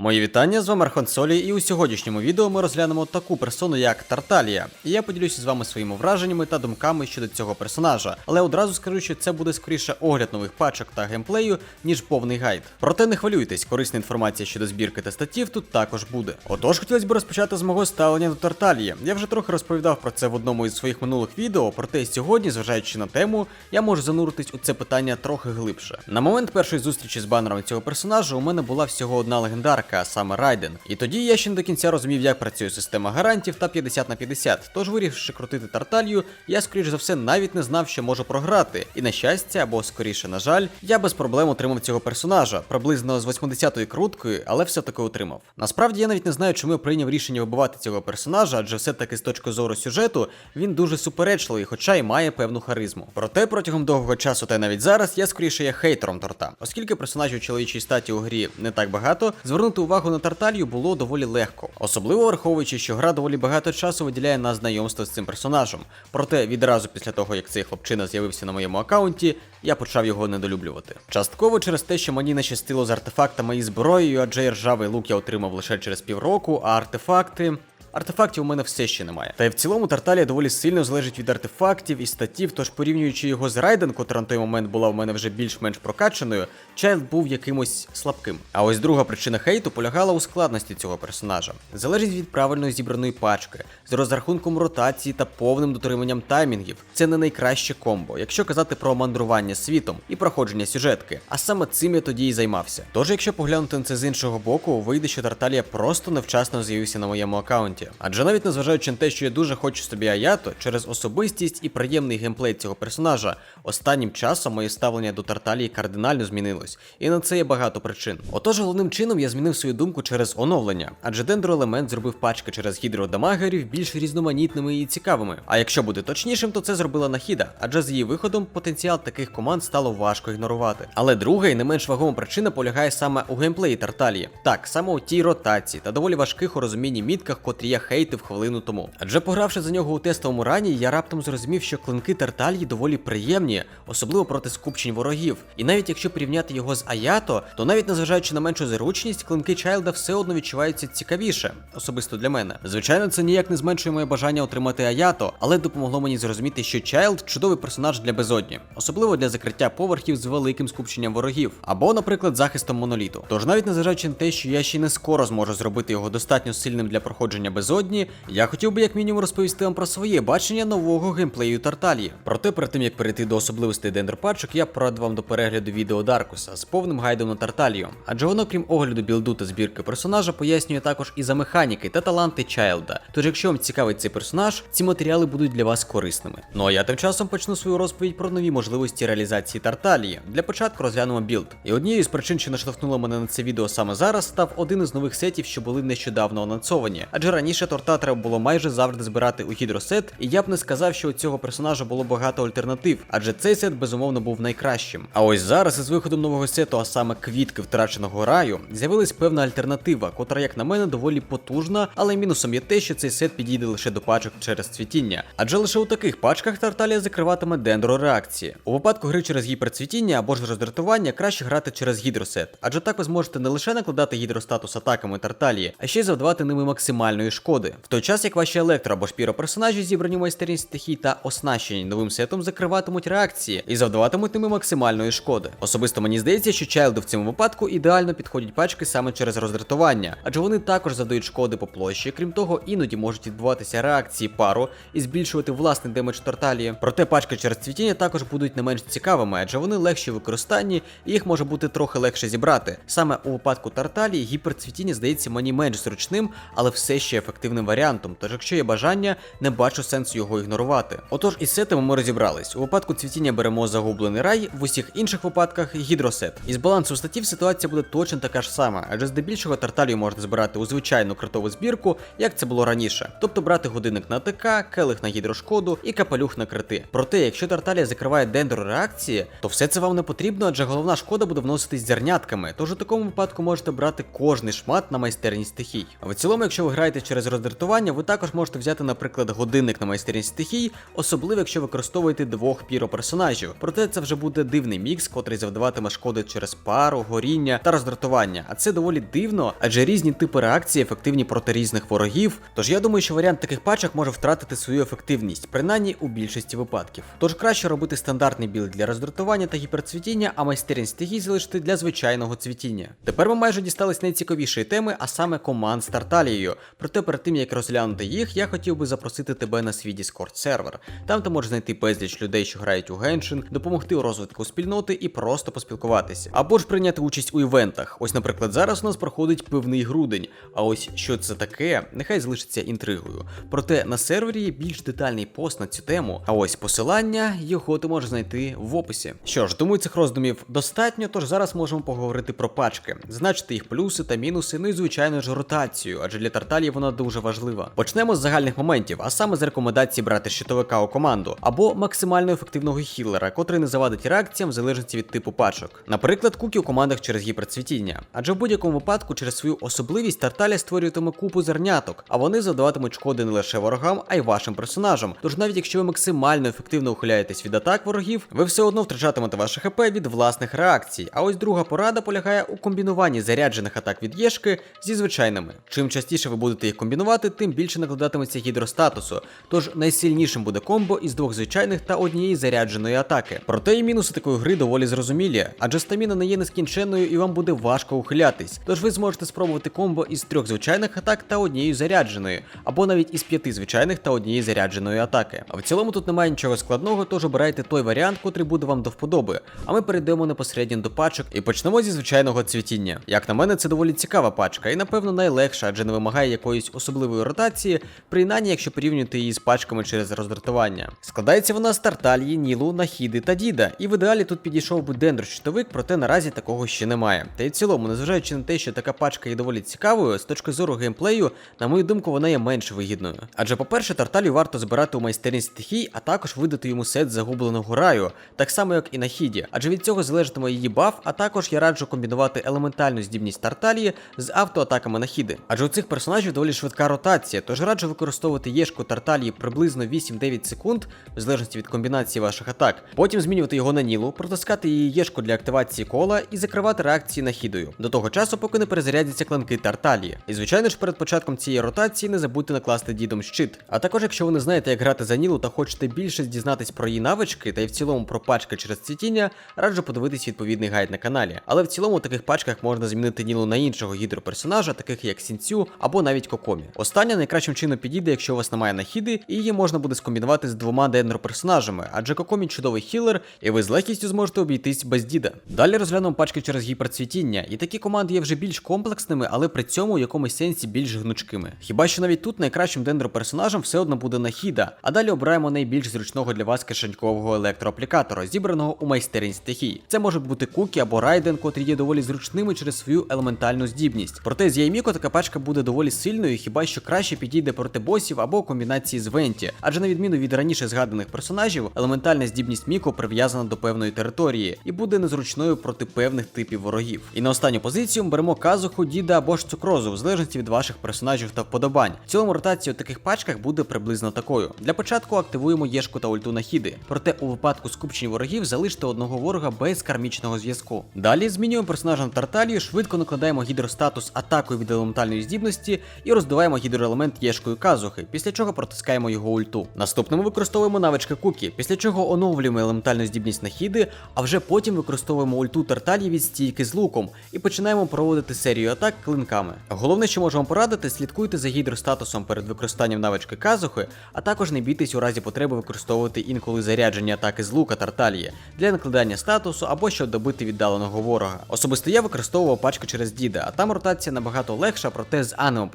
Мої вітання, з вами Архон Солі, і у сьогоднішньому відео ми розглянемо таку персону, як Тарталія. І я поділюся з вами своїми враженнями та думками щодо цього персонажа. Але одразу скажу, що це буде скоріше огляд нових пачок та геймплею, ніж повний гайд. Проте не хвилюйтесь, корисна інформація щодо збірки та статтів тут також буде. Отож, хотілося б розпочати з мого ставлення до Тарталії. Я вже трохи розповідав про це в одному із своїх минулих відео, проте сьогодні, зважаючи на тему, я можу зануритись у це питання трохи глибше. На момент першої зустрічі з банером цього персонажа у мене була всього одна легендарка, а саме Райден. І тоді я ще не до кінця розумів, як працює система гарантів та 50 на 50. Тож вирішивши крутити Тарталью, я скоріш за все навіть не знав, що можу програти. І на щастя, або скоріше, на жаль, я без проблем отримав цього персонажа, приблизно з 80-ї круткою, але все-таки отримав. Насправді я навіть не знаю, чому я прийняв рішення вибивати цього персонажа, адже все-таки з точки зору сюжету він дуже суперечливий, хоча й має певну харизму. Проте протягом довгого часу, та навіть зараз, я скоріше є хейтером торта. Оскільки персонажів чоловічої статі у грі не так багато, звернути увагу на Тарталью було доволі легко, особливо враховуючи, що гра доволі багато часу виділяє на знайомство з цим персонажем. Проте відразу після того, як цей хлопчина з'явився на моєму аккаунті, я почав його недолюблювати. Частково через те, що мені не щастило з артефактами і зброєю, адже ржавий лук я отримав лише через півроку, а артефакти. Артефактів у мене все ще немає. Та й в цілому Тарталія доволі сильно залежить від артефактів і статів, тож порівнюючи його з Райден, котра на той момент була в мене вже більш-менш прокачаною, Чайлд був якимось слабким. А ось друга причина хейту полягала у складності цього персонажа. Залежить від правильно зібраної пачки, з розрахунком ротації та повним дотриманням таймінгів. Це не найкраще комбо, якщо казати про мандрування світом і проходження сюжетки. А саме цим я тоді і займався. Тож, якщо поглянути на це з іншого боку, вийде, що Тарталія просто невчасно з'явився на моєму аккаунті. Адже навіть незважаючи на те, що я дуже хочу собі Аято, через особистість і приємний геймплей цього персонажа, останнім часом моє ставлення до Тарталії кардинально змінилось, і на це є багато причин. Отож, головним чином я змінив свою думку через оновлення, адже дендроелемент зробив пачки через гідродамагерів більш різноманітними і цікавими. А якщо бути точнішим, то це зробила Нахіда, адже з її виходом потенціал таких команд стало важко ігнорувати. Але друга і не менш вагома причина полягає саме у геймплеї Тарталії. Так, саме у тій ротації та доволі важких у розумінні мітках, котрі я хейтив хвилину тому. Адже погравши за нього у тестовому рані, я раптом зрозумів, що клинки Тарталії доволі приємні, особливо проти скупчень ворогів. І навіть якщо порівняти його з Аято, то навіть незважаючи на меншу зручність, клинки Чайлда все одно відчуваються цікавіше, особисто для мене. Звичайно, це ніяк не зменшує моє бажання отримати Аято, але допомогло мені зрозуміти, що Чайлд чудовий персонаж для безодні, особливо для закриття поверхів з великим скупченням ворогів, або, наприклад, захистом моноліту. Тож навіть незважаючи на те, що я ще не скоро зможу зробити його достатньо сильним для проходження безодні, я хотів би як мінімум розповісти вам про своє бачення нового геймплею Тарталії. Проте перед тим як перейти до особливостей дендерпачок, я порадив вам до перегляду відео Даркуса з повним гайдом на Тарталію, адже воно, крім огляду білду та збірки персонажа, пояснює також і за механіки та таланти Чайлда. Тож, якщо вам цікавий цей персонаж, ці матеріали будуть для вас корисними. Ну а я тим часом почну свою розповідь про нові можливості реалізації Тарталії. Для початку розглянемо білд. І однією з причин, що наштовхнуло мене на це відео саме зараз, став один із нових сетів, що були нещодавно анонсовані. Адже раніше торта треба було майже завжди збирати у гідросет, і я б не сказав, що у цього персонажа було багато альтернатив, адже цей сет безумовно був найкращим. А ось зараз із виходом нового сету, а саме квітки втраченого раю, з'явилась певна альтернатива, котра, як на мене, доволі потужна, але мінусом є те, що цей сет підійде лише до пачок через цвітіння. Адже лише у таких пачках Тарталія закриватиме дендро-реакції. У випадку гри через гіперцвітіння або ж роздратування краще грати через гідросет, адже так ви зможете не лише накладати гідростатус атаками Тарталії, а ще й завдавати ними максимальної шкоди. В той час як ваші електро або ж піроперсонажі, зібрані в майстерність стихій та оснащені новим сетом, закриватимуть реакції і завдаватимуть ними максимальної шкоди. Особисто мені здається, що Чайлду в цьому випадку ідеально підходять пачки саме через роздратування, адже вони також задають шкоди по площі. Крім того, іноді можуть відбуватися реакції пару і збільшувати власний демедж торталії. Проте пачки через цвітіння також будуть не менш цікавими, адже вони легші в використанні і їх може бути трохи легше зібрати. Саме у випадку тарталії гіперцвітіння здається мені менш зручним, але все ще ефективним варіантом. Тож, якщо є бажання, не бачу сенсу його ігнорувати. Отож, із сетами ми розібрались. У випадку цвітіння беремо загублений рай, в усіх інших випадках гідросет. Із балансу статів ситуація буде точно така ж сама, адже здебільшого тарталію можна збирати у звичайну критову збірку, як це було раніше. Тобто брати годинник на ТК, келих на гідрошкоду і капелюх на крити. Проте, якщо тарталія закриває дендро реакції, то все це вам не потрібно, адже головна шкода буде вноситись зернятками. Тож у такому випадку можете брати кожний шмат на майстерність стихій. В цілому, якщо ви граєте через через роздратування ви також можете взяти, наприклад, годинник на майстерність стихій, особливо якщо використовуєте двох піро-персонажів. Проте це вже буде дивний мікс, котрий завдаватиме шкоди через пару, горіння та роздратування. А це доволі дивно, адже різні типи реакції ефективні проти різних ворогів. Тож я думаю, що варіант таких пачок може втратити свою ефективність, принаймні у більшості випадків. Тож краще робити стандартний білд для роздратування та гіперцвітіння, а майстерність стихій залишити для звичайного цвітіння. Тепер ми майже дістались найцікавішої теми, а саме команд з Тарталією. Проте перед тим як розглянути їх, я хотів би запросити тебе на свій Discord сервер. Там ти можеш знайти безліч людей, що грають у Геншин, допомогти у розвитку спільноти і просто поспілкуватися. Або ж прийняти участь у івентах. Ось, наприклад, зараз у нас проходить пивний грудень. А ось що це таке, нехай залишиться інтригою. Проте на сервері є більш детальний пост на цю тему. А ось посилання його ти можеш знайти в описі. Що ж, думаю, цих роздумів достатньо, тож зараз можемо поговорити про пачки, значити їх плюси та мінуси, ну і звичайно ж ротацію, адже для Тарталії вона дуже важлива. Почнемо з загальних моментів, а саме з рекомендації брати щитовика у команду або максимально ефективного хілера, котрий не завадить реакціям в залежності від типу пачок. Наприклад, куки у командах через гіперцвітіння. Адже в будь-якому випадку через свою особливість Тарталія створюватиме купу зерняток, а вони завдаватимуть шкоди не лише ворогам, а й вашим персонажам. Тож навіть якщо ви максимально ефективно ухиляєтесь від атак ворогів, ви все одно втрачатимете ваше ХП від власних реакцій. А ось друга порада полягає у комбінуванні заряджених атак від Єшки зі звичайними. Чим частіше ви будете їх комбінувати, тим більше накладатиметься гідростатусу. Тож найсильнішим буде комбо із двох звичайних та однієї зарядженої атаки. Проте і мінуси такої гри доволі зрозумілі, адже стаміна не є нескінченною і вам буде важко ухилятись. Тож ви зможете спробувати комбо із трьох звичайних атак та однією зарядженою, або навіть із п'яти звичайних та однієї зарядженої атаки. А в цілому тут немає нічого складного, тож обирайте той варіант, котрий буде вам до вподоби. А ми перейдемо непосередньо до пачок і почнемо зі звичайного цвітіння. Як на мене, це доволі цікава пачка, і напевно найлегша, адже не вимагає якоїсь особливої ротації, принаймні якщо порівнювати її з пачками через роздратування. Складається вона з тарталії, нілу, нахіди та діда. І в ідеалі тут підійшов би дендро-щитовик, проте наразі такого ще немає. Та й в цілому, незважаючи на те, що така пачка є доволі цікавою, з точки зору геймплею, на мою думку, вона є менш вигідною. Адже, по-перше, тарталію варто збирати у майстерність стихій, а також видати йому сет загубленого раю, так само як і на хіді, адже від цього залежатиме її баф, а також я раджу комбінувати елементальну здібність тарталії з автоатаками на хіди. Адже у цих персонажів доволі швидка ротація, тож раджу використовувати єшку тарталії приблизно 8-9 секунд, в залежності від комбінації ваших атак. Потім змінювати його на нілу, протискати її єшку для активації кола і закривати реакції на хідою. До того часу, поки не перезарядяться кланки тарталії. І звичайно ж, перед початком цієї ротації не забудьте накласти дідом щит. А також, якщо ви не знаєте, як грати за нілу та хочете більше дізнатись про її навички та й в цілому про пачки через цвітіння, раджу подивитись відповідний гайд на каналі. Але в цілому у таких пачках можна змінити нілу на іншого гідроперсонажа, таких як Сінцю або навіть Кокомі. Остання найкращим чином підійде, якщо у вас немає нахіди, і її можна буде скомбінувати з двома дендро-персонажами, адже Кокомі чудовий хілер, і ви з легкістю зможете обійтись без діда. Далі розглянемо пачки через гіперцвітіння, і такі команди є вже більш комплексними, але при цьому у якомусь сенсі більш гнучкими. Хіба що навіть тут найкращим дендро-персонажем все одно буде нахіда, а далі обираємо найбільш зручного для вас кишенькового електроаплікатора, зібраного у майстерність стихій. Це може бути Кукі або Райден, котрі є доволі зручними через свою елементальну здібність. Проте з Яйміко така пачка буде доволі сильною, хіба що краще підійде проти босів або комбінації з Венті, адже на відміну від раніше згаданих персонажів, елементальна здібність Міко прив'язана до певної території і буде незручною проти певних типів ворогів. І на останню позицію ми беремо казуху, діда або ж цукрозу, в залежності від ваших персонажів та вподобань. В цілому ротація у таких пачках буде приблизно такою. Для початку активуємо єшку та ульту на хіди. Проте у випадку скупчень ворогів залиште одного ворога без кармічного зв'язку. Далі змінюємо персонажа на Тарталію, швидко накладаємо гідростатус атакою від елементальної здібності і роздуваємо гідроелемент єшкою казухи, після чого протискаємо його ульту. Наступному використовуємо навички Кукі, після чого оновлюємо елементальну здібність на хіди, а вже потім використовуємо ульту Тарталії від стійки з луком і починаємо проводити серію атак клинками. Головне, що можемо порадити, слідкуйте за гідростатусом перед використанням навички казухи, а також не бійтесь у разі потреби використовувати інколи заряджені атаки з лука Тарталії для накладання статусу або щоб добити віддаленого ворога. Особисто я використовував пачку через діда, а там ротація набагато легша, проте з анемо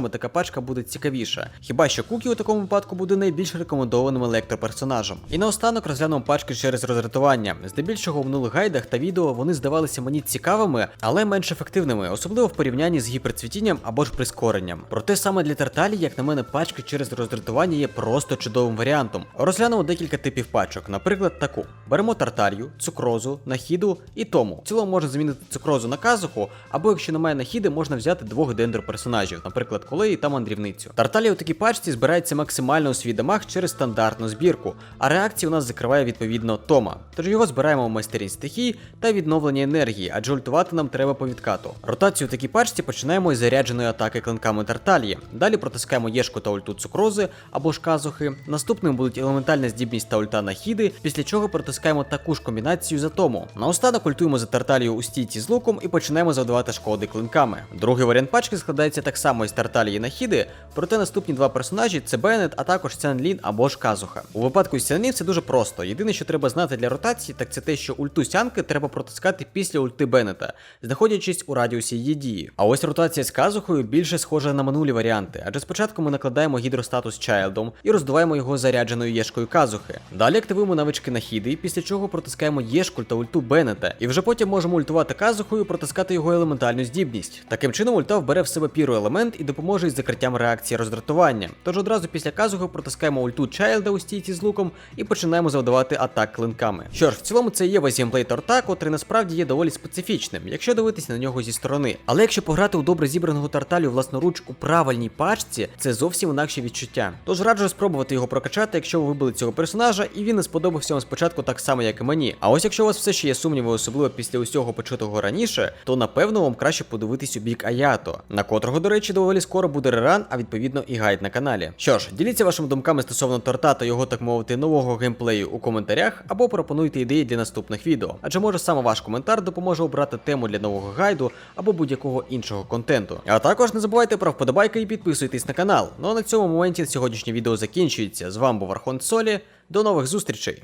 персонажами така пачка буде цікавіша. Хіба що Кукі у такому випадку буде найбільш рекомендованим електроперсонажем. І наостанок розглянув пачки через роздратування. Здебільшого в минулих гайдах та відео вони здавалися мені цікавими, але менш ефективними, особливо в порівнянні з гіперцвітінням або ж прискоренням. Проте саме для Тарталі, як на мене, пачки через роздратування є просто чудовим варіантом. Розглянемо декілька типів пачок, наприклад, таку: беремо тарталью, цукрозу, нахіду і тому. В цілому можна замінити цукрозу на казуху, або якщо немає нахіди, можна взяти двох дендро персонажів, наприклад, колеї та мандрівницю. Тарталія у такій пачці збирається максимально у свій дамаг через стандартну збірку, а реакції у нас закриває відповідно Тома. Тож його збираємо в майстерність стихій та відновлення енергії, адже ультувати нам треба по відкату. Ротацію у такій пачці починаємо із зарядженої атаки клинками Тарталії. Далі протискаємо Єшку та ульту цукрози або ж казухи. Наступним будуть елементальна здібність та ульта на хіди, після чого протискаємо таку ж комбінацію за тому. Наостанок ультуємо за Тарталію у стійці з луком і починаємо завдавати шкоди клинками. Другий варіант пачки складається так само із Тарталії на хіди, проте наступні два персонажі це Беннет, а також Сян Лін або ж Казуха. У випадку з Сян Лін все дуже просто. Єдине, що треба знати для ротації, так це те, що ульту сянки треба протискати після ульти Беннета, знаходячись у радіусі її дії. А ось ротація з Казухою більше схожа на минулі варіанти, адже спочатку ми накладаємо гідростатус Чайлдом і роздуваємо його зарядженою єшкою Казухи. Далі активуємо навички на хіди, після чого протискаємо єшку та ульту Беннета, і вже потім можемо ультувати Казухою, протискати його елементальну здібність. Таким чином, ульта вбере в себе піру елемент і допоможе із закриттям реакції роздратування. Тож одразу після Казухи протискаємо ульту Чайлда у стійці з луком і починаємо завдавати атак клинками. Що ж, в цілому це є весь геймплей торта, котрий насправді є доволі специфічним, якщо дивитися на нього зі сторони. Але якщо пограти у добре зібраного тарталю власноруч у правильній пачці, це зовсім інакше відчуття. Тож раджу спробувати його прокачати, якщо ви вибили цього персонажа, і він не сподобався вам спочатку так само, як і мені. А ось якщо у вас все ще є сумніви, особливо після усього почутого раніше, то напевно вам краще подивитись у бік Аято, на котрого, до речі, доволі скоро буде реран, а відповідно і гайд на каналі. Що ж, діліться вашими думками стосовно торта та його, так мовити, нового геймплею у коментарях, або пропонуйте ідеї для наступних відео. Адже може саме ваш коментар допоможе обрати тему для нового гайду або будь-якого іншого контенту. А також не забувайте про вподобайки і підписуйтесь на канал. Ну а на цьому моменті сьогоднішнє відео закінчується. З вами був Архон Солі. До нових зустрічей!